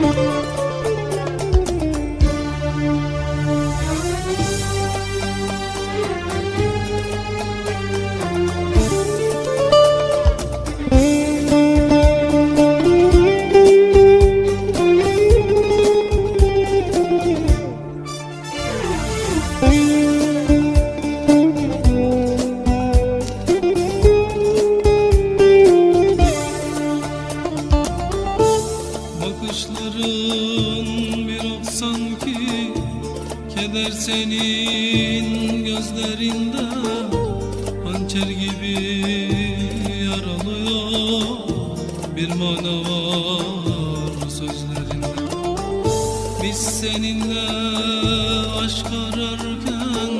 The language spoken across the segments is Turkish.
Müzik Keder senin gözlerinde. Hançer gibi yaralıyor Bir mana var sözlerinde. Biz seninle aşk ararken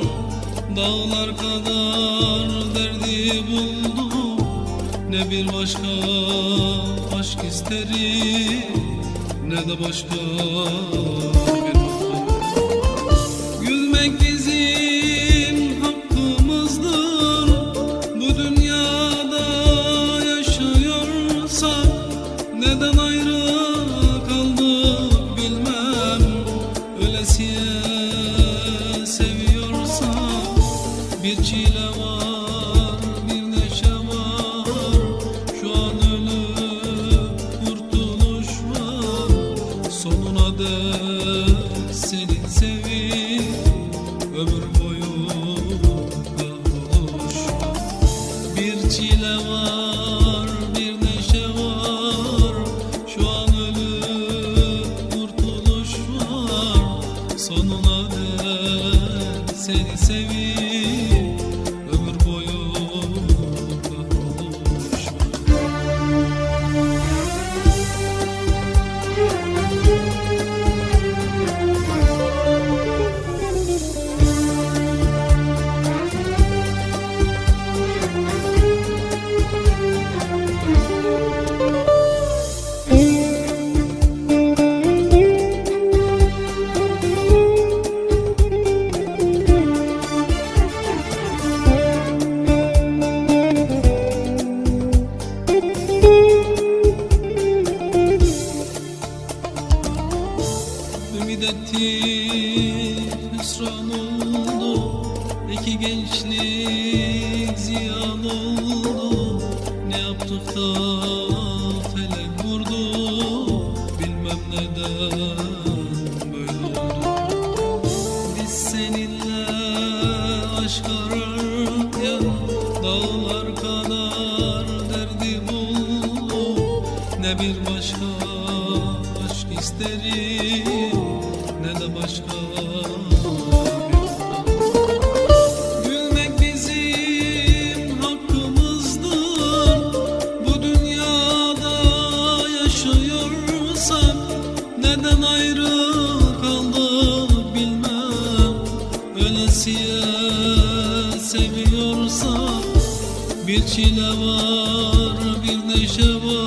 Dağlar kadar derdi bulduk Ne bir başka aşk isterim Ne de başka Neden ayrı kaldık bilmem. Ölesiye seviyorsak Bir çile var bir neşe var. Şu an ölüp kurtuluş var. Sonuna dek seni sevip seni sevip Ettik hüsran oldu İki gençlik ziyan oldu. Ne yaptık da felek vurdu Bilmem neden böyle oldu. Biz seninle aşk ararken Dağlar kadar derdi bulduk Ne bir başka aşk isterim Ne de başka Gülmek bizim hakkımızdır. Bu dünyada yaşıyorsak Neden ayrı kaldık bilmem. Ölesiye seviyorsak Bir çile var bir neşe var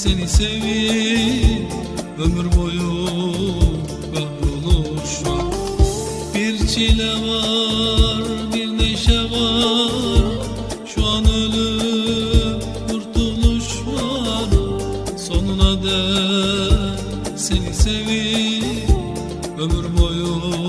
seni sevip Ömür boyu kahroluş var. Bir çile var bir neşe var. Şu an ölüp kurtuluş var. Sonuna dek seni sevip Ömür boyu